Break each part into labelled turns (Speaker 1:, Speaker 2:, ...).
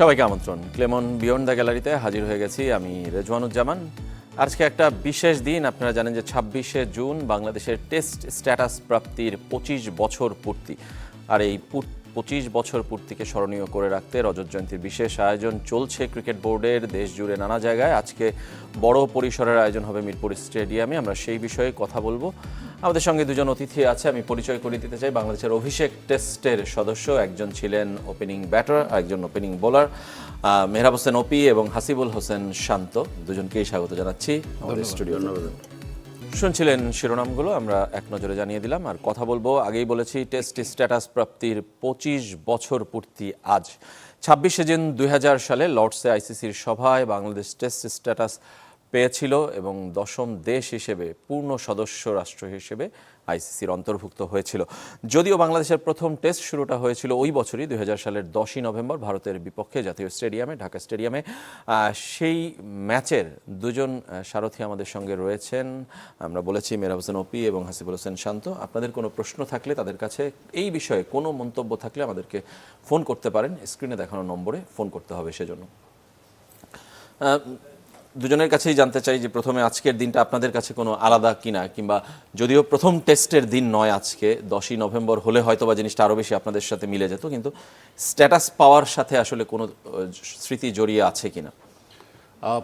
Speaker 1: সবাইকে আমন্ত্রণ। Clemon beyond the গ্যালারিতে হাজির হয়ে গেছি আমি, রেজওয়ানুজ্জামান। আজকে একটা বিশেষ দিন, আপনারা জানেন যে ছাব্বিশে জুন বাংলাদেশের টেস্ট স্ট্যাটাস প্রাপ্তির পঁচিশ বছর পূর্তি। আর এই পঁচিশ বছর পূর্তিকে স্মরণীয় করে রাখতে রজত জয়ন্তীর বিশেষ আয়োজন চলছে ক্রিকেট বোর্ডের দেশ জুড়ে নানা জায়গায়। আজকে বড় পরিসরের আয়োজন হবে মিরপুর স্টেডিয়ামে। আমরা সেই বিষয়ে কথা বলব। আমাদের সঙ্গে দুজন অতিথি আছে আমি পরিচয় করে দিতে চাই। বাংলাদেশের অভিষেক টেস্টের সদস্য একজন ছিলেন ওপেনিং ব্যাটার একজন ওপেনিং বোলার মেহরাব হোসেন ওপি এবং হাসিবুল হোসেন শান্ত। দুজনকেই স্বাগত জানাচ্ছি আমাদের স্টুডিও শুনছিলেন শিরোনামগুলো, আমরা এক নজরে জানিয়ে দিলাম। আর কথা বলব, আগেই বলেছি, টেস্ট স্ট্যাটাস প্রাপ্তির পঁচিশ বছর পূর্তি আজ। ছাব্বিশে জুন দুই হাজার সালে লর্ডসে আইসিসির সভায় বাংলাদেশ টেস্ট স্ট্যাটাস পেয়েছিল এবং দশম দেশ হিসেবে, পূর্ণ সদস্য রাষ্ট্র হিসেবে আইসিসির অন্তর্ভুক্ত হয়েছিল। যদিও বাংলাদেশের প্রথম টেস্ট শুরুটা হয়েছিল ওই বছরই, দুই হাজার সালের দশই নভেম্বর ভারতের বিপক্ষে জাতীয় স্টেডিয়ামে, ঢাকা স্টেডিয়ামে। সেই ম্যাচের দুজন সারথি আমাদের সঙ্গে রয়েছেন। আমরা বলেছি মেরা হোসেন ওপি এবং হাসিবুল হোসেন শান্ত। আপনাদের কোনো প্রশ্ন থাকলে তাদের কাছে এই বিষয়ে কোনো মন্তব্য থাকলে আমাদেরকে ফোন করতে পারেন। স্ক্রিনে দেখানো নম্বরে ফোন করতে হবে সেজন্য। দুজনের কাছেই জানতে চাই যে প্রথমে আজকের দিনটা আপনাদের কাছে কোনো আলাদা কিনা, কিংবা যদিও প্রথম টেস্টের দিন নয় আজকে, দশই নভেম্বর হলে হয়তো বা জিনিসটা আরও বেশি আপনাদের সাথে মিলে যেত, কিন্তু স্ট্যাটাস পাওয়ার সাথে আসলে কোনো স্মৃতি জড়িয়ে আছে কিনা?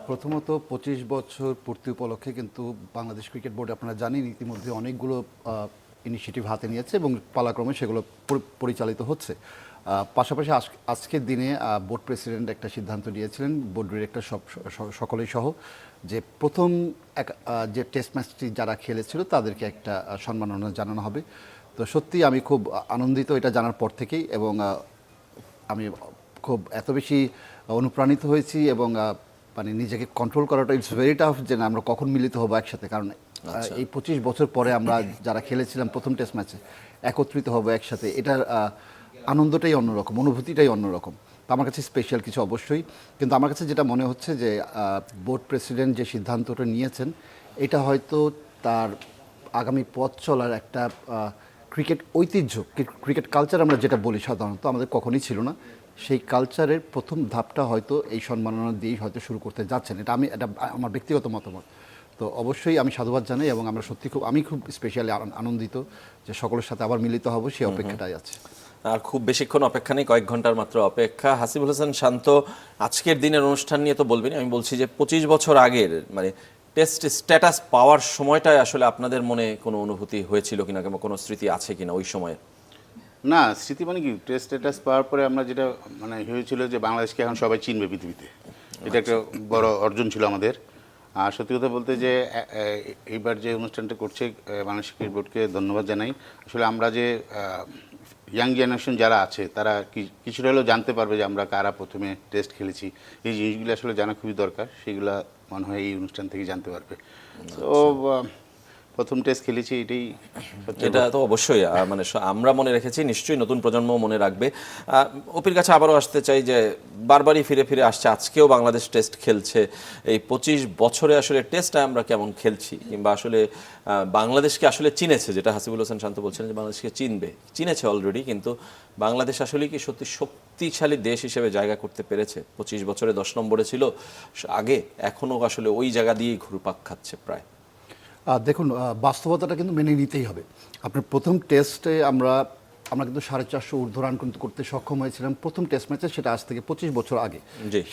Speaker 2: প্রথমত পঁচিশ বছর পূর্তি উপলক্ষে কিন্তু বাংলাদেশ ক্রিকেট বোর্ড আপনারা জানেন, ইতিমধ্যে অনেকগুলো ইনিশিয়েটিভ হাতে নিয়েছে এবং পালাক্রমে সেগুলো পরিচালিত হচ্ছে। পাশাপাশি আজ- আজকের দিনে বোর্ড প্রেসিডেন্ট একটা সিদ্ধান্ত নিয়েছিলেন বোর্ড ডিরেক্টর সব সকলেই সহ যে প্রথম এক যে টেস্ট ম্যাচটি যারা খেলেছিল তাদেরকে একটা সম্মাননা জানানো হবে। তো সত্যি আমি খুব আনন্দিত এটা জানার পর থেকেই এবং আমি খুব এত বেশি অনুপ্রাণিত হয়েছি এবং মানে নিজেকে কন্ট্রোল করাটা ইটস ভেরি টাফ যে না আমরা কখন মিলিত হব একসাথে। কারণ এই পঁচিশ বছর পরে আমরা যারা খেলেছিলাম প্রথম টেস্ট ম্যাচে একত্রিত হব একসাথে। এটার আনন্দটাই অন্যরকম অনুভূতিটাই অন্যরকম। তো আমার কাছে স্পেশাল কিছু অবশ্যই। কিন্তু আমার কাছে যেটা মনে হচ্ছে যে বোর্ড প্রেসিডেন্ট যে সিদ্ধান্তটা নিয়েছেন এটা হয়তো তার আগামী পথ চলার একটা ক্রিকেট ঐতিহ্য ক্রি- ক্রিকেট কালচার আমরা যেটা বলি সাধারণত আমাদের কখনই ছিল না। সেই কালচারের প্রথম ধাপটা হয়তো এই সম্মাননা দিয়েই হয়তো শুরু করতে যাচ্ছেন। এটা আমি এটা আমার ব্যক্তিগত মতামত। তো অবশ্যই আমি সাধুবাদ জানাই এবং আমরা সত্যি খুব আমি খুব স্পেশালি আনন্দিত যে সকলের সাথে আবার মিলিত হব সেই অপেক্ষাটাই আছে।
Speaker 1: আর খুব বেশিক্ষণ অপেক্ষা নেই, কয়েক ঘণ্টার মাত্র অপেক্ষা। হাসিবুল হোসেন শান্ত, আজকের দিনের অনুষ্ঠান নিয়ে তো বলবেন, আমি বলছি যে পঁচিশ বছর আগের মানে টেস্ট স্ট্যাটাস পাওয়ার সময়টায় আসলে আপনাদের মনে কোনো অনুভূতি হয়েছিল কিনা কিংবা কোনো স্মৃতি আছে কিনা ওই সময়ে?
Speaker 3: না, স্মৃতি মানে কি? টেস্ট স্ট্যাটাস পাওয়ার পরে আমরা যেটা মানে হয়েছিল যে বাংলাদেশকে এখন সবাই চিনবে পৃথিবীতে। এটা একটা বড় অর্জন ছিল আমাদের। আর সত্যি কথা বলতে যে এইবার যে অনুষ্ঠানটা করছে বাংলাদেশ ক্রিকেট বোর্ডকে ধন্যবাদ জানাই। আসলে আমরা যে ইয়াং জেনারেশন যারা আছে তারা কিছুটা হলেও জানতে পারবে যে আমরা কারা প্রথমে টেস্ট খেলেছি। এই জিনিসগুলো আসলে জানা খুবই দরকার সেগুলো মনে হয় এই অনুষ্ঠান থেকে জানতে পারবে। তো আহ, প্রথম টেস্ট খেলেছি এটাই
Speaker 1: এটা তো অবশ্যই মানে আমরা মনে রেখেছি নিশ্চয়ই নতুন প্রজন্ম মনে রাখবে। অপির কাছে আবারও আসতে চাই যে বারবারই ফিরে ফিরে আসছে আজকেও বাংলাদেশ টেস্ট খেলছে। এই পঁচিশ বছরে আসলে টেস্টটা আমরা কেমন খেলছি? কিংবা আসলে বাংলাদেশকে আসলে চিনেছে যেটা হাসিবুল হোসেন শান্ত বলছেন যে বাংলাদেশকে চিনবে চিনেছে অলরেডি কিন্তু বাংলাদেশ আসলে কি সত্যি শক্তিশালী দেশ হিসেবে জায়গা করতে পেরেছে? পঁচিশ বছরে দশ নম্বরে ছিল আগে এখনও আসলে ওই জায়গা দিয়েই ঘুরপাক খাচ্ছে প্রায়।
Speaker 2: দেখুন বাস্তবতাটা কিন্তু মেনে নিতেই হবে। আপনার প্রথম টেস্টে আমরা আমরা কিন্তু সাড়ে চারশো ঊর্ধ্ব রান কিন্তু করতে সক্ষম হয়েছিলাম। প্রথম টেস্ট ম্যাচে সেটা আজ থেকে পঁচিশ বছর আগে।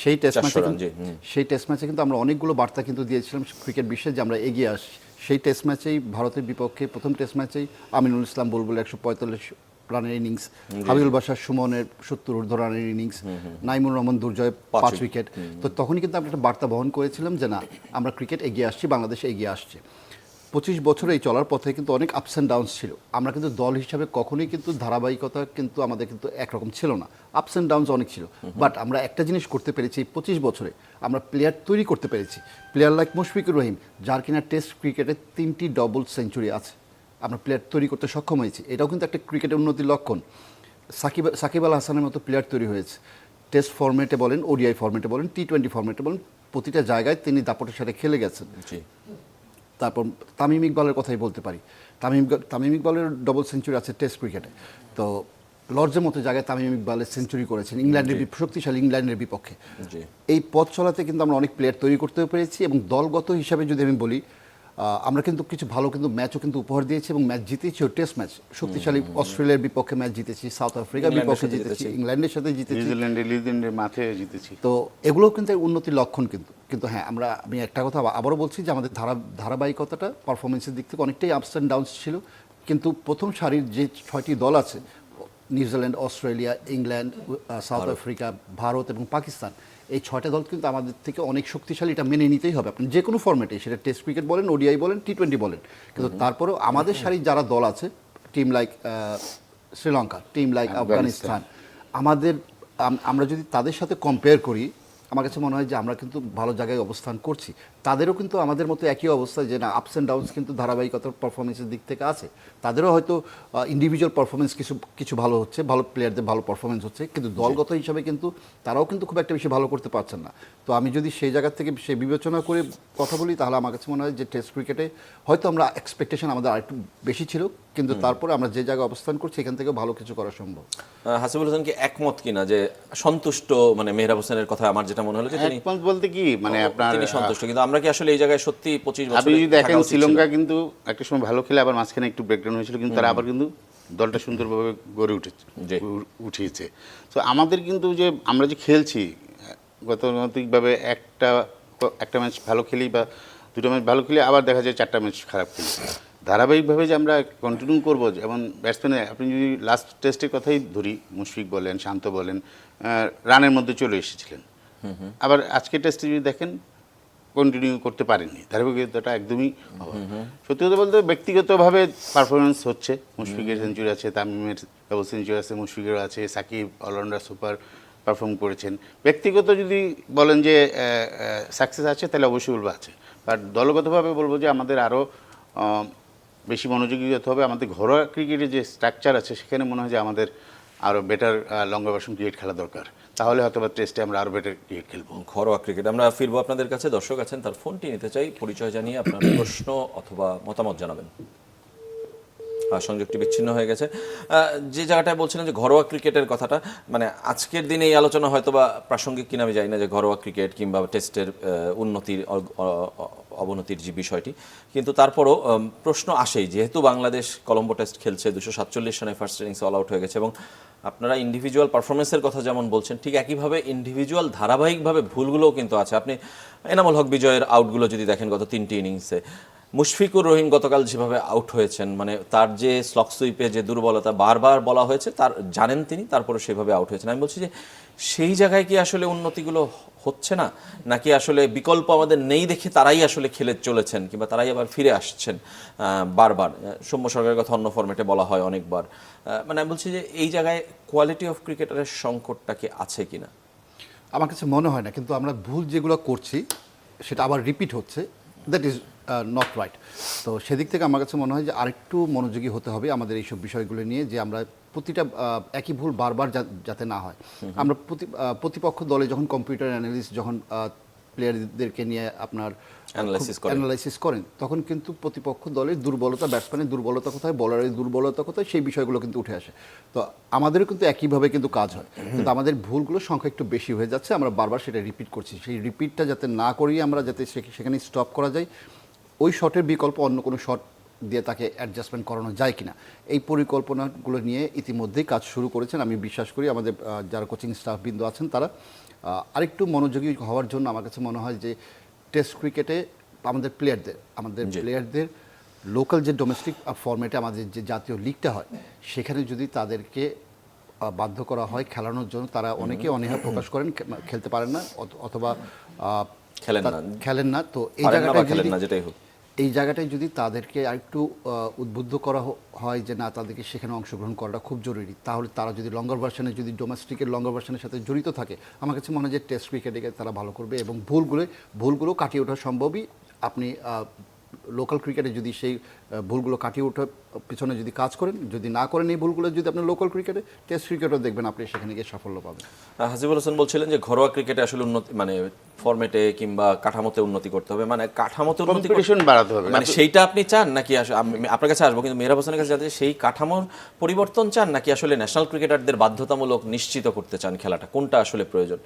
Speaker 2: সেই টেস্ট ম্যাচে সেই টেস্ট ম্যাচে কিন্তু আমরা অনেকগুলো বার্তা কিন্তু দিয়েছিলাম ক্রিকেট বিশ্বে যে আমরা এগিয়ে আসি সেই টেস্ট ম্যাচেই ভারতের বিপক্ষে প্রথম টেস্ট ম্যাচেই আমিনুল ইসলাম বুলবুল একশো পঁয়তাল্লিশ রানের ইনিংস হাবিবুল বাসার সুমনের সত্তর ঊর্ধ্ব রানের ইনিংস নাইমুর রহমান দুর্জয়
Speaker 1: পাঁচ
Speaker 2: উইকেট তো তখনই কিন্তু আমরা একটা বার্তা বহন করেছিলাম যে না আমরা ক্রিকেট এগিয়ে আসছি বাংলাদেশ এগিয়ে আসছে। পঁচিশ বছর এই চলার পথে কিন্তু অনেক আপস অ্যান্ড ডাউনস ছিল। আমরা কিন্তু দল হিসাবে কখনোই কিন্তু ধারাবাহিকতা কিন্তু আমাদের কিন্তু একরকম ছিল না। আপস অ্যান্ড ডাউনস অনেক ছিল। বাট আমরা একটা জিনিস করতে পেরেছি এই পঁচিশ বছরে। আমরা প্লেয়ার তৈরি করতে পেরেছি। প্লেয়ার লাইক মুশফিকুর রহিম যার কিনা টেস্ট ক্রিকেটে তিনটি ডবল সেঞ্চুরি আছে। আমরা প্লেয়ার তৈরি করতে সক্ষম হয়েছি। এটাও কিন্তু একটা ক্রিকেটের উন্নতির লক্ষণ। সাকিব সাকিব আল হাসানের মতো প্লেয়ার তৈরি হয়েছে। টেস্ট ফরম্যাটে বলেন ওডিআই ফরম্যাটে বলেন টি টোয়েন্টি ফরম্যাটে বলেন প্রতিটা জায়গায় তিনি দাপটের সাথে খেলে গেছেন। তারপর তামিম ইকবালের কথাই বলতে পারি। তামিম তামিম ইকবালের ডবল সেঞ্চুরি আছে টেস্ট ক্রিকেটে তো লর্জের মতো জায়গায় তামিম ইকবালের সেঞ্চুরি করেছেন ইংল্যান্ডের শক্তিশালী ইংল্যান্ডের বিপক্ষে। এই পথ চলাতে কিন্তু আমরা অনেক প্লেয়ার তৈরি করতে পেরেছি এবং দলগত হিসাবে যদি আমি বলি আমরা কিন্তু কিছু ভালো কিন্তু ম্যাচও কিন্তু উপহার দিয়েছি এবং ম্যাচ জিতেছি টেস্ট ম্যাচ শক্তিশালী অস্ট্রেলিয়ার বিপক্ষে ম্যাচ জিতেছি সাউথ আফ্রিকার বিপক্ষে জিতেছি। ইংল্যান্ডের সাথে জিতেছি।
Speaker 3: নিউজিল্যান্ডে নিউজিল্যান্ডের মাঠে জিতেছি।
Speaker 2: তো এগুলোও কিন্তু উন্নতির লক্ষণ কিন্তু। কিন্তু হ্যাঁ আমরা আমি একটা কথা আবারও বলছি যে আমাদের ধারা ধারাবাহিকতাটা পারফরমেন্সের দিক থেকে অনেকটাই আপস অ্যান্ড ডাউনস ছিল। কিন্তু প্রথম সারির যে ছয়টি দল আছে New Zealand Australia England South Africa Bharat এবং পাকিস্তান এই ছয়টা দল কিন্তু আমাদের থেকে অনেক শক্তিশালী এটা মেনে নিতেই হবে আপনি যে কোনো ফর্মেটে সেটা টেস্ট ক্রিকেট বলেন ওডিআই বলেন টি টোয়েন্টি বলেন। কিন্তু তারপরেও আমাদের সারির যারা দল আছে team like Sri Lanka team like Afghanistan. আমাদের আমরা যদি তাদের সাথে কম্পেয়ার করি আমার কাছে মনে হয় যে আমরা কিন্তু ভালো জায়গায় অবস্থান করছি। তাদেরও কিন্তু আমাদের মতো একই অবস্থা যে না আপস অ্যান্ড ডাউনস কিন্তু ধারাবাহিকতার পারফরমেন্সের দিক থেকে আছে। তাদেরও হয়তো ইন্ডিভিজুয়াল পারফরমেন্স কিছু কিছু ভালো হচ্ছে ভালো প্লেয়ারদের ভালো পারফরমেন্স হচ্ছে কিন্তু দলগত হিসাবে কিন্তু তারাও কিন্তু খুব একটা বেশি ভালো করতে পারছেন না। তো আমি যদি সেই জায়গা থেকে সে বিবেচনা করে কথা বলি তাহলে আমার কাছে মনে হয় যে টেস্ট ক্রিকেটে হয়তো আমরা এক্সপেকটেশন আমাদের আরেকটু বেশি ছিল কিন্তু তারপরে আমরা যে জায়গায় অবস্থান করছি এখান থেকে ভালো কিছু করা সম্ভব।
Speaker 1: হাসিবুল হাসান কি একমত কিনা যে সন্তুষ্ট মানে মেহরাব হোসেনের কথা আমার যেটা মনে হলো যে তিনি
Speaker 3: একমত বলতে কি? মানে আপনার
Speaker 1: তিনি সন্তুষ্ট। কিন্তু আমরা কি আসলে এই জায়গায় সত্যি পঁচিশ বছর
Speaker 3: আপনি যদি দেখেন শ্রীলঙ্কা কিন্তু একটা সময় ভালো খেলে আবার মাঝখানে একটু ব্রেকডাউন হয়েছিল কিন্তু তারা আবার কিন্তু দলটা সুন্দরভাবে গড়ে উঠেছে। উঠিয়েছে। তো আমাদের কিন্তু যে আমরা যে খেলছি গতানুগতিকভাবে একটা একটা ম্যাচ ভালো খেলি বা দুটো ম্যাচ ভালো খেলি আবার দেখা যায় চারটা ম্যাচ খারাপ খেলি। ধারাবাহিকভাবে যে আমরা কন্টিনিউ করব যেমন ব্যাটসম্যানে আপনি যদি লাস্ট টেস্টের কথাই ধরি মুশফিক বলেন শান্ত বলেন রানের মধ্যে চলে এসেছিলেন। আবার আজকে টেস্টে যদি দেখেন কন্টিনিউ করতে পারেননি। ধারাবাহিকতাটা একদমই। সত্যি কথা বলতে ব্যক্তিগতভাবে পারফরমেন্স হচ্ছে। মুশফিকের সেঞ্চুরি আছে তামিমের ডাবল সেঞ্চুরি আছে মুশফিকের আছে সাকিব অলরাউন্ডার সুপার পারফর্ম করেছেন। ব্যক্তিগত যদি বলেন যে সাকসেস আছে তাহলে অবশ্যই বলব আছে। বাট দলগতভাবে বলব যে আমাদের আরও বেশি মনোযোগী হতে হবে। আমাদের ঘরোয়া ক্রিকেটের যে স্ট্রাকচার আছে সেখানে মনে হয় যে আমাদের আরও বেটার লঙ্গা ভার্সন ক্রিকেট খেলা দরকার। তাহলে হয়তো বা টেস্টে আমরা আরও বেটার ক্রিকেট খেলব।
Speaker 1: ঘরোয়া ক্রিকেট আমরা ফিরবো আপনাদের কাছে। দর্শক আছেন তার ফোনটি নিতে চাই পরিচয় জানিয়ে আপনার প্রশ্ন অথবা মতামত জানাবেন। সংযোগটি বিচ্ছিন্ন হয়ে গেছে। যে জায়গাটায় বলছিলেন যে ঘরোয়া ক্রিকেটের কথাটা মানে আজকের দিনে এই আলোচনা হয়তো বা প্রাসঙ্গিক কিনা আমি জানি না যে ঘরোয়া ক্রিকেট কিংবা টেস্টের উন্নতির অবনতির যে বিষয়টি। কিন্তু তারপরও প্রশ্ন আসেই, যেহেতু বাংলাদেশ কলম্বো টেস্ট খেলছে, দুশো সাতচল্লিশ রানে ফার্স্ট ইনিংসে অল আউট হয়ে গেছে এবং আপনারা ইন্ডিভিজুয়াল পারফরমেন্সের কথা যেমন বলছেন, ঠিক একইভাবে ইন্ডিভিজুয়াল ধারাবাহিকভাবে ভুলগুলোও কিন্তু আছে। আপনি এনামুল হক বিজয়ের আউটগুলো যদি দেখেন গত তিনটি ইনিংসে মুশফিকুর রহিম গতকাল যেভাবে আউট হয়েছেন মানে তার যে স্লক সুইপে যে দুর্বলতা বারবার বলা হয়েছে, তার, জানেন তিনি, তারপরে সেভাবে আউট হয়েছেন। আমি বলছি যে সেই জায়গায় কি আসলে উন্নতিগুলো হচ্ছে না? নাকি আসলে বিকল্প আমাদের নেই দেখে তারাই আসলে খেলে চলেছেন, কিংবা তারাই আবার ফিরে আসছেন বারবার? সৌম্য সরকারের কথা অন্য ফর্মেটে বলা হয় অনেকবার। মানে আমি বলছি যে এই জায়গায় কোয়ালিটি অফ ক্রিকেটারের সংকটটা কি আছে কি না
Speaker 2: আমার কাছে মনে হয় না, কিন্তু আমরা ভুল যেগুলো করছি, সেটা আবার রিপিট হচ্ছে। দ্যাট ইজ নট রাইট তো সেদিক থেকে আমার কাছে মনে হয় যে আরেকটু মনোযোগী হতে হবে আমাদের এইসব বিষয়গুলো নিয়ে যে আমরা প্রতিটা একই ভুল বারবার যাতে না হয়। আমরা প্রতি প্রতিপক্ষ দলে যখন কম্পিউটার অ্যানালিস্ট যখন প্লেয়ারদেরকে নিয়ে আপনার অ্যানালাইসিস করেন। তখন কিন্তু প্রতিপক্ষ দলের দুর্বলতা ব্যাটসম্যানের দুর্বলতা কোথায় বলারের দুর্বলতা কোথায় সেই বিষয়গুলো কিন্তু উঠে আসে। তো আমাদেরও কিন্তু একইভাবে কিন্তু কাজ হয়। কিন্তু আমাদের ভুলগুলোর সংখ্যা একটু বেশি হয়ে যাচ্ছে আমরা বারবার সেটা রিপিট করছি। সেই রিপিটটা যাতে না করি আমরা যাতে সেখানে স্টপ করা যায় ওই শটের বিকল্প অন্য কোনো শট দিয়ে তাকে অ্যাডজাস্টমেন্ট করানো যায় কিনা? এই পরিকল্পনাগুলো নিয়ে ইতিমধ্যেই কাজ শুরু করেছেন। আমি বিশ্বাস করি আমাদের যারা কোচিং স্টাফ বিন্দু আছেন তারা আরেকটু মনোযোগী হওয়ার জন্য আমার কাছে মনে হয় যে টেস্ট ক্রিকেটে আমাদের প্লেয়ারদের আমাদের প্লেয়ারদের লোকাল যে ডোমেস্টিক ফরম্যাটে আমাদের যে জাতীয় লিগটা হয় সেখানে যদি তাদেরকে বাধ্য করা হয় খেলানোর জন্য তারা অনেকে অনীহা প্রকাশ করেন খেলতে পারেন না অথ- অথবা
Speaker 1: খেলেন না।
Speaker 2: খেলেন না। তো এই জায়গাটায়
Speaker 1: খেলেন না, যেটাই হোক।
Speaker 2: এই জায়গাটায় যদি তাদেরকে আরেকটু উদ্বুদ্ধ করা হয় যে না, তাদেরকে সেখানে অংশগ্রহণ করাটা খুব জরুরি, তাহলে তারা যদি লঙ্গার ভার্সনে যদি ডোমেস্টিকের লঙ্গার ভার্সনের সাথে জড়িত থাকে, আমার কাছে মনে হয় যে টেস্ট ক্রিকেটে তারা ভালো করবে এবং ভুলগুলো ভুলগুলো কাটিয়ে ওঠা সম্ভবই আপনি লোকাল ক্রিকেটে যদি সেই ভুলগুলো কাটিয়ে ওঠার পিছনে যদি কাজ করেন যদি না করেন এই ভুলগুলো যদি আপনি লোকাল ক্রিকেটে টেস্ট ক্রিকেটও দেখবেন আপনি সেখানে গিয়ে সাফল্য পাবেন।
Speaker 1: আহ, হাসিবুল হোসেন বলছিলেন যে ঘরোয়া ক্রিকেটে আসলে উন্নতি মানে ফরম্যাটে কিংবা কাঠামোতে উন্নতি করতে হবে মানে কাঠামোতে উন্নতি
Speaker 3: বাড়াতে হবে।
Speaker 1: মানে সেইটা আপনি চান নাকি আপনার কাছে আসব কিন্তু মেহরাব হোসেনের কাছে জানতে চাই, সেই কাঠামোর পরিবর্তন চান নাকি আসলে ন্যাশনাল ক্রিকেটারদের বাধ্যতামূলক নিশ্চিত করতে চান খেলাটা? কোনটা আসলে প্রয়োজন?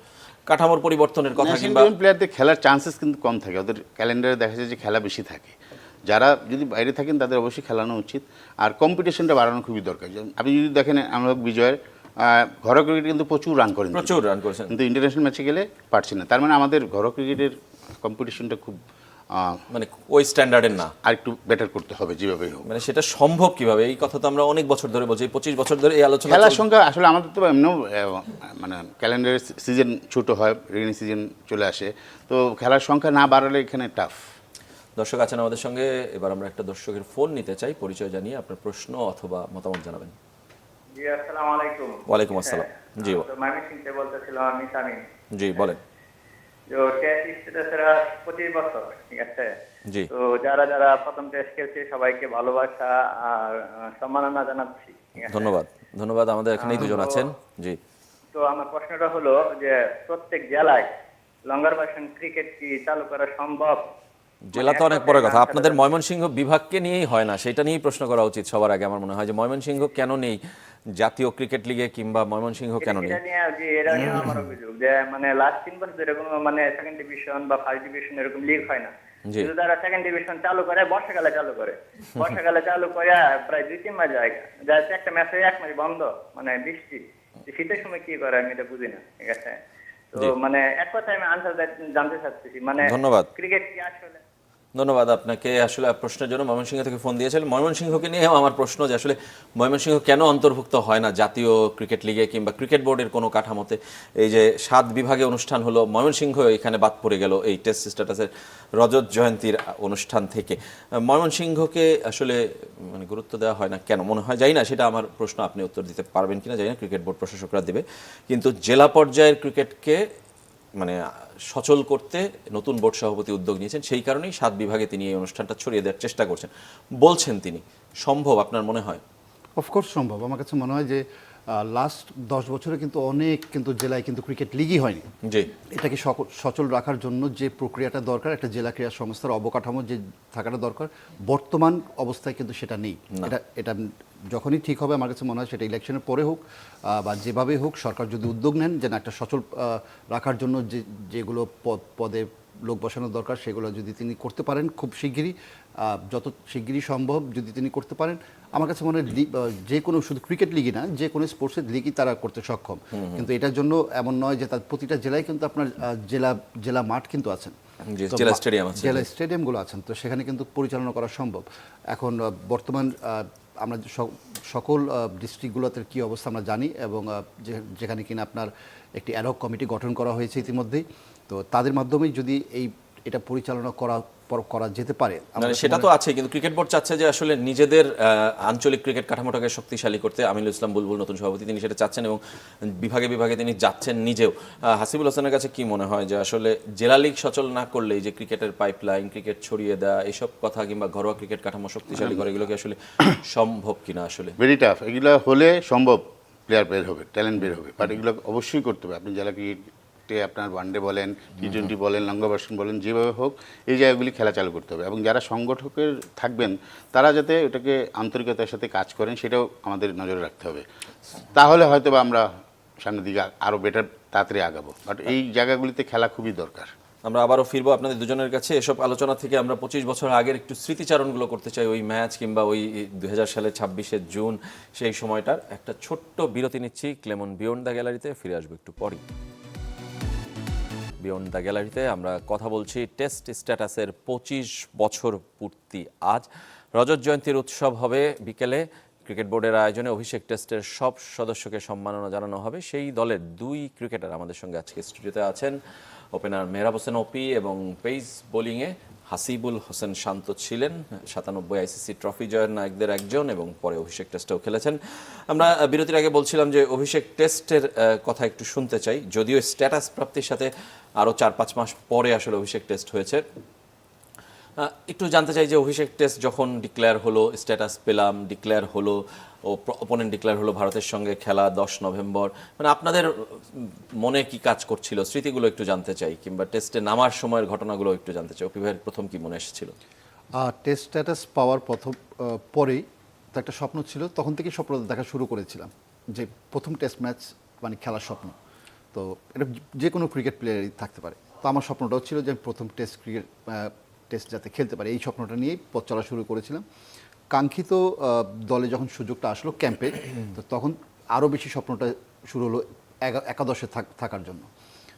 Speaker 1: কাঠামোর পরিবর্তনের কথা কিংবা
Speaker 3: প্লেয়ারদের খেলার চান্সেস কিন্তু কম থাকে। ওদের ক্যালেন্ডারে দেখা যায় যে খেলা বেশি থাকে। যারা যদি বাইরে থাকেন তাদের অবশ্যই খেলানো উচিত। আর কম্পিটিশনটা বাড়ানো খুবই দরকার। আপনি যদি দেখেন আমরা বিজয়ের ঘরোয়া ক্রিকেট কিন্তু প্রচুর রান করেন।
Speaker 1: প্রচুর রান করেছেন।
Speaker 3: কিন্তু ইন্টারন্যাশনাল ম্যাচে গেলে পারছি না। তার মানে আমাদের ঘরোয়া ক্রিকেটের কম্পিটিশনটা খুব
Speaker 1: মানে ওই স্ট্যান্ডার্ডের না।
Speaker 3: আর একটু বেটার করতে হবে যেভাবেই হোক।
Speaker 1: মানে সেটা সম্ভব কীভাবে? এই কথা তো আমরা অনেক বছর ধরে বলছি। পঁচিশ বছর ধরে এই আলোচনা
Speaker 3: খেলার। সংখ্যা আসলে আমাদের তো এমনিও মানে ক্যালেন্ডারের সিজন ছোট হয় রেনি সিজন চলে আসে। তো খেলার সংখ্যা না বাড়ালে এখানে টাফ
Speaker 1: দর্শক আছেন আমাদের সঙ্গে। এবার আমরা একটা দর্শকের ফোন নিতে চাই। পরিচয় জানিয়ে আপনার প্রশ্ন অথবা মতামত জানাবেন।
Speaker 4: জি আসসালামু আলাইকুম।
Speaker 1: ওয়ালাইকুম আসসালাম। জি,
Speaker 4: আমি ময়মনসিংহ বলতেছিলাম আমি সামিন
Speaker 1: জি বলেন।
Speaker 4: তো টেস্ট স্ট্যাটাসেরা পঁচিশ বছর ঠিক আছে?
Speaker 1: জি।
Speaker 4: তো যারা যারা প্রথম টেস্ট খেলছে সবাইকে ভালোবাসা আর সম্মাননা জানাচ্ছি
Speaker 1: ধন্যবাদ। ধন্যবাদ আমাদের এখানেই দুজন আছেন। জি।
Speaker 4: তো আমার প্রশ্নটা হলো যে প্রত্যেক জেলায় লঙ্গার ভার্সন ক্রিকেট কি চালু করা সম্ভব?
Speaker 1: জেলা তো অনেক পরে কথা। আপনাদের ময়মনসিংহ বিভাগকে নিয়েই হয় না সেটা নিয়েই প্রশ্ন করা উচিত সবার আগে আমার মনে হয় যে ময়মনসিংহ কেন নেই? জাতীয় ক্রিকেট লিগে কিংবা ময়মনসিংহ কেন নেই?
Speaker 4: যে মানে লাস্ট তিন বছর ধরে কোনো মানে সেকেন্ড ডিভিশন বা ফার্স্ট ডিভিশন এরকম লিগ হয় না। কিন্তু তারা সেকেন্ড ডিভিশন চালু করে বর্ষাকালে চালু করে। বর্ষাকালে চালু করে প্রায় দুই তিন মাস যায়। যাচ্ছে একটা ম্যাচ এক মাস বন্ধ মানে বৃষ্টি। শীতের সময় কি করে আমি এটা বুঝি না ঠিক আছে? তো মানে এক কথায় আমি আনসার জানতে চাচ্ছি মানে
Speaker 1: ধন্যবাদ।
Speaker 4: ক্রিকেট কি আসলে
Speaker 1: ধন্যবাদ আপনাকে। আসলে প্রশ্নের জন্য ময়মনসিংহ থেকে ফোন দিয়েছিলেন। ময়মনসিংহকে নিয়েও আমার প্রশ্ন যে আসলে ময়মনসিংহ কেন অন্তর্ভুক্ত হয় না জাতীয় ক্রিকেট লিগে কিংবা ক্রিকেট বোর্ডের কোনো কাঠামোতে? এই যে সাত বিভাগে অনুষ্ঠান হলো, ময়মনসিংহ এখানে বাদ পড়ে গেল এই টেস্ট স্ট্যাটাসের রজত জয়ন্তীর অনুষ্ঠান থেকে। ময়মনসিংহকে আসলে মানে গুরুত্ব দেওয়া হয় না কেন? মনে হয় যাই না, সেটা আমার প্রশ্ন। আপনি উত্তর দিতে পারবেন কিনা? জানি না, ক্রিকেট বোর্ড প্রশাসকরা দেবে। কিন্তু জেলা পর্যায়ের ক্রিকেটকে মানে সচল করতে নতুন বোর্ড সভাপতি উদ্যোগ নিয়েছেন সেই কারণেই সাত বিভাগে তিনি এই অনুষ্ঠানটা ছড়িয়ে দেওয়ার চেষ্টা করছেন। বলছেন তিনি সম্ভব আপনার মনে হয়?
Speaker 2: অফকোর্স সম্ভব। আমার কাছে মনে হয় যে লাস্ট দশ বছরে কিন্তু অনেক কিন্তু জেলায় কিন্তু ক্রিকেট লিগই হয়নি।
Speaker 1: জি।
Speaker 2: এটাকে সচল রাখার জন্য যে প্রক্রিয়াটা দরকার একটা জেলা ক্রীড়া সংস্থার অবকাঠামো যে থাকাটা দরকার বর্তমান অবস্থায় কিন্তু সেটা নেই। এটা এটা যখনই ঠিক হবে আমার কাছে মনে হয় সেটা ইলেকশনের পরে হোক বা যেভাবে হোক সরকার যদি উদ্যোগ নেন যেন একটা সচল রাখার জন্য যে যেগুলো পদ পদে লোক বসানোর দরকার সেগুলো যদি তিনি করতে পারেন খুব শিগগিরই যত শিগগিরই সম্ভব যদি তিনি করতে পারেন আমার কাছে মনে হয় যে কোনো শুধু ক্রিকেট লিগই না যে কোনো স্পোর্টসের লিগই তারা করতে সক্ষম। কিন্তু এটার জন্য এমন নয় যে তার প্রতিটা জেলায় কিন্তু আপনার জেলা জেলা মাঠ কিন্তু আছেন।
Speaker 1: জেলা স্টেডিয়াম
Speaker 2: জেলা স্টেডিয়ামগুলো আছেন তো সেখানে কিন্তু পরিচালনা করা সম্ভব। এখন বর্তমান আমরা সকল ডিস্ট্রিক্টগুলোতে কী অবস্থা আমরা জানি এবং যেখানে কিনা আপনার একটি অ্যাডক কমিটি গঠন করা হয়েছে ইতিমধ্যেই। তো তাদের মাধ্যমেই যদি এই এটা পরিচালনা করা পর- করা যেতে পারে।
Speaker 1: মানে সেটা তো আছে কিন্তু ক্রিকেট বোর্ড চাচ্ছে যে আসলে নিজেদের আঞ্চলিক ক্রিকেট কাঠামোটাকে শক্তিশালী করতে। আমিনুল ইসলাম বুলবুল নতুন সভাপতি তিনি সেটা চাচ্ছেন এবং বিভাগে বিভাগে তিনি যাচ্ছেন নিজেও। হাসিবুল হাসানের কাছে কি মনে হয় যে আসলে জেলা লীগ সচল না করলেই যে ক্রিকেটের পাইপলাইন ক্রিকেট ছড়িয়ে দেওয়া এইসব কথা কিংবা ঘরোয়া ক্রিকেট কাঠামো শক্তিশালী করে এগুলো কি আসলে সম্ভব কিনা আসলে?
Speaker 3: ভেরি টাফ এগুলো হলে সম্ভব প্লেয়ার বের হবে ট্যালেন্ট বের হবে বাট এগুলো অবশ্যই করতে হবে। আপনি যারা ক্রিকেটে আপনার ওয়ানডে বলেন টি টোয়েন্টি বলেন লঙ্গা ভার্সন বলেন যেভাবে হোক এই জায়গাগুলি খেলা চালু করতে হবে। এবং যারা সংগঠকের থাকবেন তারা যাতে ওটাকে আন্তরিকতার সাথে কাজ করেন সেটাও আমাদের নজরে রাখতে হবে। তাহলে হয়তো বা আমরা সামনের দিকে আরও বেটার তাড়াতাড়ি আগাবো। বাট এই জায়গাগুলিতে খেলা খুবই দরকার।
Speaker 1: আমরা আবারও ফিরবো আপনাদের দুজনের কাছে। এসব আলোচনা থেকে আমরা পঁচিশ বছর আগের একটু স্মৃতিচারণগুলো করতে চাই। ওই ম্যাচ কিংবা ওই দু হাজার সালের ছাব্বিশে জুন সেই সময়টার একটা ছোট্ট বিরতি নিচ্ছি। ক্লেমন বিয়ন্ড দ্য গ্যালারিতে ফিরে আসব একটু পরই। বিয়ন্ড দ্য গ্যালারিতে আমরা কথা বলছি টেস্ট স্ট্যাটাসের পঁচিশ বছর পূর্তি আজ। রজত জয়ন্তীর উৎসব হবে বিকেলে। ক্রিকেট বোর্ডের আয়োজনে অভিষেক টেস্টের সব সদস্যকে সম্মাননা জানানো হবে। সেই দলের দুই ক্রিকেটার আমাদের সঙ্গে আজকে স্টুডিওতে আছেন। ওপেনার মেহরাব হোসেন ওপি এবং পেস বোলিংয়ে হাসিবুল হোসেন শান্ত ছিলেন, সাতানব্বই আইসিসি ট্রফি জয়ের নায়কদের একজন এবং পরে অভিষেক টেস্টেও খেলেছেন। আমরা বিরতির আগে বলছিলাম যে অভিষেক টেস্টের কথা একটু শুনতে চাই। যদিও স্ট্যাটাস প্রাপ্তির সাথে আরও চার পাঁচ মাস পরে আসলে অভিষেক টেস্ট হয়েছে। একটু জানতে চাই যে অভিষেক টেস্ট যখন ডিক্লেয়ার হলো স্ট্যাটাস পেলাম ডিক্লেয়ার হলো, ও অপোনেন্ট ডিক্লেয়ার হলো ভারতের সঙ্গে খেলা দশ নভেম্বর মানে আপনাদের মনে কি কাজ করছিল? স্মৃতিগুলো একটু জানতে চাই, কিংবা টেস্টে নামার সময়ের ঘটনাগুলো একটু জানতে চাই। অপিভাইয়ের প্রথম কি মনে এসেছিল?
Speaker 2: টেস্ট স্ট্যাটাস পাওয়ার প্রথম পরেই তো একটা স্বপ্ন ছিল, তখন থেকেই স্বপ্ন দেখা শুরু করেছিলাম, যে প্রথম টেস্ট ম্যাচ মানে খেলার স্বপ্ন। তো এটা যে কোনো ক্রিকেট প্লেয়ারই থাকতে পারে। তো আমার স্বপ্নটাও ছিল যে আমি প্রথম টেস্ট ক্রিকেট টেস্ট যাতে খেলতে পারে এই স্বপ্নটা নিয়েই পথ চলা শুরু করেছিলাম। কাঙ্ক্ষিত দলে যখন সুযোগটা আসলো ক্যাম্পে তো তখন আরও বেশি স্বপ্নটা শুরু হলো একাদশে থাক- থাকার জন্য।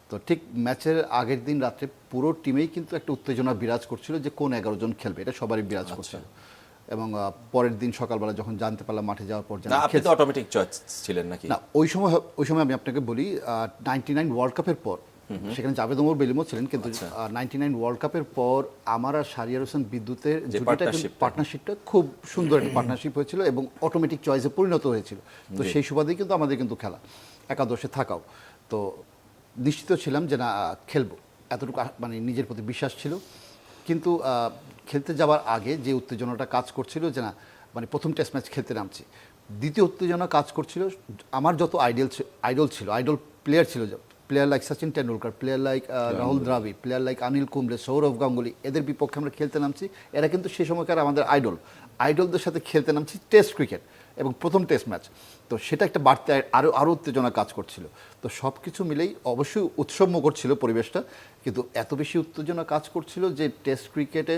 Speaker 2: তো ঠিক ম্যাচের আগের দিন রাত্রে পুরো টিমেই কিন্তু একটা উত্তেজনা বিরাজ করছিল যে কোন এগারো জন খেলবে এটা সবারই বিরাজ করছিল। এবং পরের দিন সকালবেলা যখন জানতে পারলাম মাঠে যাওয়ার পর
Speaker 1: আপনি তো অটোমেটিক চয়েস ছিলেন নাকি?
Speaker 2: না ওই সময় ওই সময় আমি আপনাকে বলি নাইনটি নাইন ওয়ার্ল্ড কাপের পর সেখানে জাভেদ ওমর বেলিমও ছিলেন কিন্তু নাইনটি নাইন ওয়ার্ল্ড কাপের পর আমার আর সারিয়ার হোসেন বিদ্যুতের। পার্টনারশিপটা খুব সুন্দর একটা পার্টনারশিপ হয়েছিল এবং অটোমেটিক চয়েসে পরিণত হয়েছিল। তো সেই সুবাদেই কিন্তু আমাদের কিন্তু খেলা একাদশে থাকাও। তো নিশ্চিত ছিলাম যে না খেলব। এতটুকু মানে নিজের প্রতি বিশ্বাস ছিল। কিন্তু খেলতে যাওয়ার আগে যে উত্তেজনাটা কাজ করছিল যে না মানে প্রথম টেস্ট ম্যাচ খেলতে নামছি। দ্বিতীয় উত্তেজনা কাজ করছিল আমার যত আইডল আইডল ছিল আইডল প্লেয়ার ছিল player like Sachin Tendulkar player like Rahul Dravid player like Anil Kumble Sourav Ganguly এদের বিপক্ষে আমরা খেলতে নামছি। এরা কিন্তু সেই সময়কার আমাদের আইডল আইডলদের সাথে খেলতে নামছি টেস্ট ক্রিকেট এবং প্রথম টেস্ট ম্যাচ তো সেটা একটা বাড়তে আরও আরও উত্তেজনা কাজ করছিল। তো সব কিছু মিলেই অবশ্যই উৎসবমুখর ছিল পরিবেশটা। কিন্তু এত বেশি উত্তেজনা কাজ করছিল যে টেস্ট ক্রিকেটে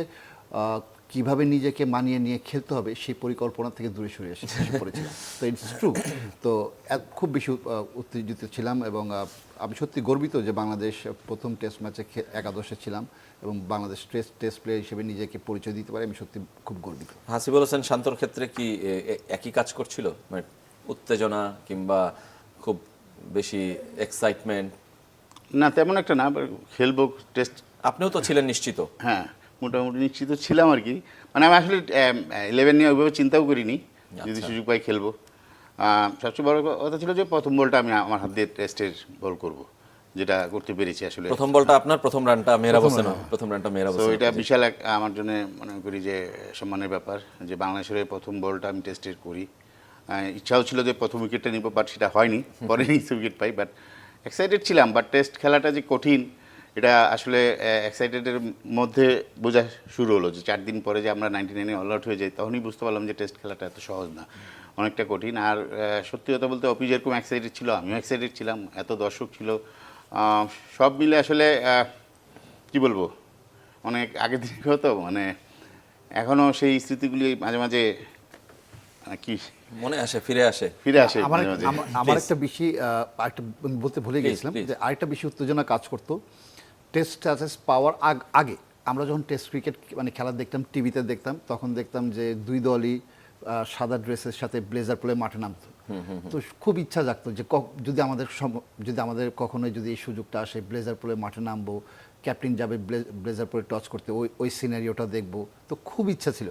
Speaker 2: কীভাবে নিজেকে মানিয়ে নিয়ে খেলতে হবে সেই পরিকল্পনা থেকে দূরে সরে এসে পড়েছিলাম। তো ইটস ট্রু তো এক- খুব বেশি উত্তেজিত ছিলাম এবং আমি সত্যি গর্বিত যে বাংলাদেশ প্রথম টেস্ট ম্যাচে খে- একাদশে ছিলাম এবং বাংলাদেশ টেস্ট টেস্ট প্লেয়ার হিসেবে নিজেকে পরিচয় দিতে পারি আমি সত্যি খুব গর্বিত।
Speaker 1: হাসিবুল হোসেন শান্তর ক্ষেত্রে কি একই কাজ করছিল? মানে উত্তেজনা কিংবা খুব বেশি এক্সাইটমেন্ট
Speaker 3: না তেমন একটা না খেলব টেস্ট
Speaker 1: আপনিও তো ছিলেন নিশ্চিত।
Speaker 3: হ্যাঁ। মোটামুটি নিশ্চিত ছিলাম আর কি। মানে আমি আসলে ইলেভেন নিয়ে ওইভাবে চিন্তাও করিনি যদি সুযোগ পাই খেলব। সবচেয়ে বড় কথা ছিল যে প্রথম বলটা আমি আমার হাত দিয়ে টেস্টের বল করব যেটা করতে পেরেছি আসলে।
Speaker 1: প্রথম বলটা আপনার প্রথম রানটা মেহরাব হোসেন প্রথম রানটা মেহরাব
Speaker 3: তো
Speaker 1: হোসেন
Speaker 3: এটা বিশাল এক আমার জন্য মনে করি যে সম্মানের ব্যাপার যে বাংলাদেশের প্রথম বলটা আমি টেস্টের করি। ইচ্ছাও ছিল যে প্রথম উইকেটটা নিব বাট সেটা হয়নি। পরে উইকেট পাই বাট এক্সাইটেড ছিলাম। বাট টেস্ট খেলাটা যে কঠিন এটা আসলে এক্সাইটেডের মধ্যে বোঝা শুরু হলো যে চার দিন পরে যে আমরা নাইনটি নাইনে অল আউট হয়ে যাই তখনই বুঝতে পারলাম যে টেস্ট খেলাটা এত সহজ না। অনেকটা কঠিন। আর সত্যি কথা বলতে অফিস যেরকম এক্সাইটেড ছিল আমিও এক্সাইটেড ছিলাম এত দর্শক ছিল। আহ, সব মিলে আসলে আহ, কি বলব? অনেক আগের দিন হতো মানে এখনও সেই স্মৃতিগুলি মাঝে মাঝে কি?
Speaker 1: মনে আসে ফিরে আসে।
Speaker 3: ফিরে আসে
Speaker 2: আমার একটা বেশি আহ, আরেকটা আমি বলতে ভুলে গিয়েছিলাম যে আরেকটা বেশি উত্তেজনা কাজ করতো। টেস্ট স্ট্যাটাস পাওয়ার আগ- আগে আমরা যখন টেস্ট ক্রিকেট মানে খেলা দেখতাম টিভিতে দেখতাম তখন দেখতাম যে দুই দলই সাদা ড্রেসের সাথে ব্লেজার পরে মাঠে নামতো। তো খুব ইচ্ছা জাগতো যে ক- যদি আমাদের সম- যদি আমাদের কখনোই যদি এই সুযোগটা আসে ব্লেজার পরে মাঠে নামবো ক্যাপ্টেন যাবে ব্লেজার পরে টচ করতে ওই ওই সিনারিওটা দেখব তো খুব ইচ্ছা ছিল।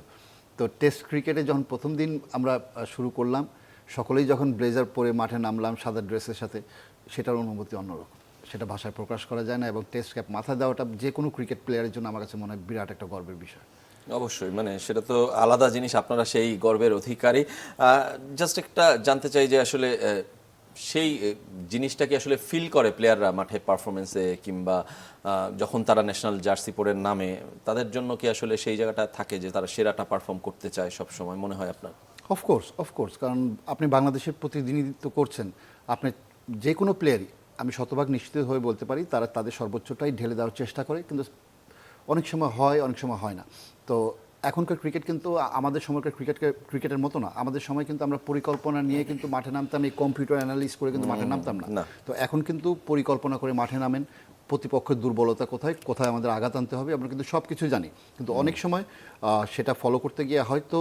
Speaker 2: তো টেস্ট ক্রিকেটে যখন প্রথম দিন আমরা শুরু করলাম সকলেই যখন ব্লেজার পরে মাঠে নামলাম সাদা ড্রেসের সাথে সেটার অনুভূতি অন্যরকম। সেটা ভাষায় প্রকাশ করা যায় না এবং টেস্ট ক্যাপ মাথা দেওয়াটা যে কোনো ক্রিকেট প্লেয়ারের জন্য আমার কাছে মনে হয় বিরাট একটা গর্বের বিষয়।
Speaker 1: অবশ্যই মানে সেটা তো আলাদা জিনিস আপনারা সেই গর্বের অধিকারী। জাস্ট একটা জানতে চাই যে আসলে সেই জিনিসটা কি আসলে ফিল করে প্লেয়াররা মাঠে পারফরমেন্সে কিংবা যখন তারা ন্যাশনাল জার্সি পরে নামে তাদের জন্য কি আসলে সেই জায়গাটা থাকে যে তারা সেরাটা পারফর্ম করতে চায় সব সময় মনে হয় আপনার?
Speaker 2: অফকোর্স অফকোর্স কারণ আপনি বাংলাদেশের প্রতিনিধিত্ব করছেন আপনি যে কোনো প্লেয়ারই আমি শতভাগ নিশ্চিত হয়ে বলতে পারি তারা তাদের সর্বোচ্চটাই ঢেলে দেওয়ার চেষ্টা করে কিন্তু অনেক সময় হয় অনেক সময় হয় না। তো এখনকার ক্রিকেট কিন্তু আমাদের সময়কার ক্রিকেট ক্রিকেটের মতো না। আমাদের সময় কিন্তু আমরা পরিকল্পনা নিয়ে কিন্তু মাঠে নামতাম এই কম্পিউটার অ্যানালিস করে কিন্তু মাঠে নামতাম না।
Speaker 1: না।
Speaker 2: তো এখন কিন্তু পরিকল্পনা করে মাঠে নামেন প্রতিপক্ষের দুর্বলতা কোথায় কোথায় আমাদের আঘাত আনতে হবে আমরা কিন্তু সব কিছু জানি। কিন্তু অনেক সময় সেটা ফলো করতে গিয়ে হয়তো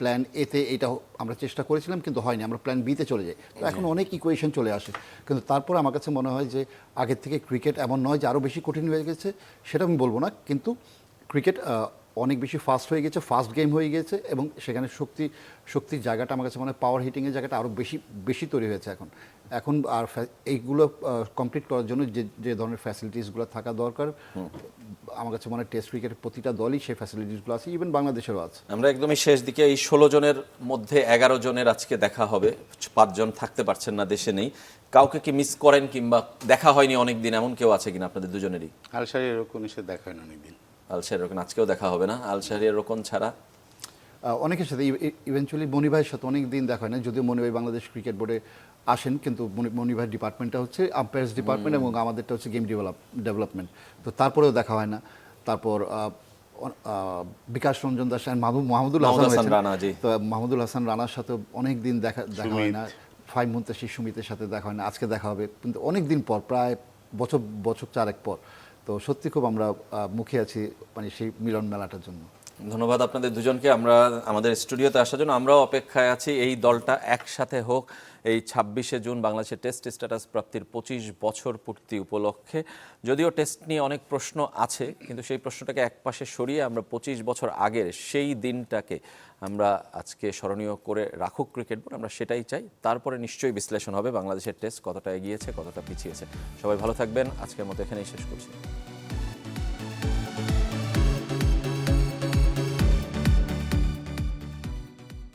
Speaker 2: প্ল্যান এতে এটা আমরা চেষ্টা করেছিলাম কিন্তু হয়নি আমরা প্ল্যান বিতে চলে যাই। তো এখন অনেক ইকুয়েশন চলে আসে। কিন্তু তারপর আমার কাছে মনে হয় যে আগের থেকে ক্রিকেট এমন নয় যে আরও বেশি কঠিন হয়ে গেছে সেটা আমি বলব না। কিন্তু ক্রিকেট অনেক বেশি ফাস্ট হয়ে গেছে ফাস্ট গেম হয়ে গেছে এবং সেখানে শক্তি শক্তির জায়গাটা আমার কাছে মনে হয় পাওয়ার হিটিংয়ের জায়গাটা আরও বেশি বেশি তৈরি হয়েছে এখন। এখন আর এইগুলো কমপ্লিট করার জন্য যে যে ধরনের ফ্যাসিলিটিসগুলো থাকা দরকার আমার কাছে মনে হয় টেস্ট ক্রিকেটের প্রতিটা দলই সেই ফ্যাসিলিটিসগুলো আছে ইভেন বাংলাদেশেরও আছে।
Speaker 1: আমরা একদমই শেষ দিকে এই ষোলো জনের মধ্যে এগারো জনের আজকে দেখা হবে পাঁচজন থাকতে পারছেন না দেশে নেই। কাউকে কি মিস করেন কিংবা দেখা হয়নি অনেক দিন এমন কেউ আছে কিনা আপনাদের দুজনেরই?
Speaker 3: আলসারি এরকম নিষেধ দেখা হয় না অনেকদিন
Speaker 1: আলশাহের রোকন আজকেও দেখা হবে না। আলশাহের রোকন ছাড়া।
Speaker 2: অনেকের সাথে ইভেনচুয়ালি মনি ভাইয়ের সাথে অনেক দিন দেখা হয় না যদিও মনি ভাই বাংলাদেশ ক্রিকেট বোর্ডে আসেন কিন্তু মনি- ভাইয়ের ডিপার্টমেন্টটা হচ্ছে আম্পায়ার্স ডিপার্টমেন্ট এবং আমাদেরটা হচ্ছে গেম ডেভেলপ ডেভেলপমেন্ট তো তারপরেও দেখা হয় না। তারপর বিকাশ রঞ্জন দাস মাহমুদুল হাসান।
Speaker 1: রানা,
Speaker 2: তো মাহমুদুল হাসান রানার সাথে অনেক দিন দেখা দেখা হয় না। ফাইভ মুন্তাসি সুমিতের সাথে দেখা হয় না। আজকে দেখা হবে কিন্তু অনেক দিন পর প্রায় বছর বছর চারেক পর তো সত্যি খুব আমরা মুখে আছি মানে সেই মিলন মেলাটার জন্য।
Speaker 1: ধন্যবাদ আপনাদের দুজনকে। আমরা আমাদের স্টুডিওতে আসার জন্য আমরাও অপেক্ষায় আছি। এই দলটা একসাথে হোক, এই ছাব্বিশে জুন বাংলাদেশের টেস্ট স্ট্যাটাস প্রাপ্তির পঁচিশ বছর পূর্তি উপলক্ষে। যদিও টেস্ট নিয়ে অনেক প্রশ্ন আছে, কিন্তু সেই প্রশ্নটাকে একপাশে সরিয়ে আমরা পঁচিশ বছর আগের সেই দিনটাকে আমরা আজকে স্মরণীয় করে রাখুক ক্রিকেট বোর্ড। আমরা সেটাই চাই। তারপরে নিশ্চয়ই বিশ্লেষণ হবে বাংলাদেশের টেস্ট কতটা এগিয়েছে, কতটা পিছিয়েছে। সবাই ভালো থাকবেন। আজকের মতো এখানেই শেষ করছি।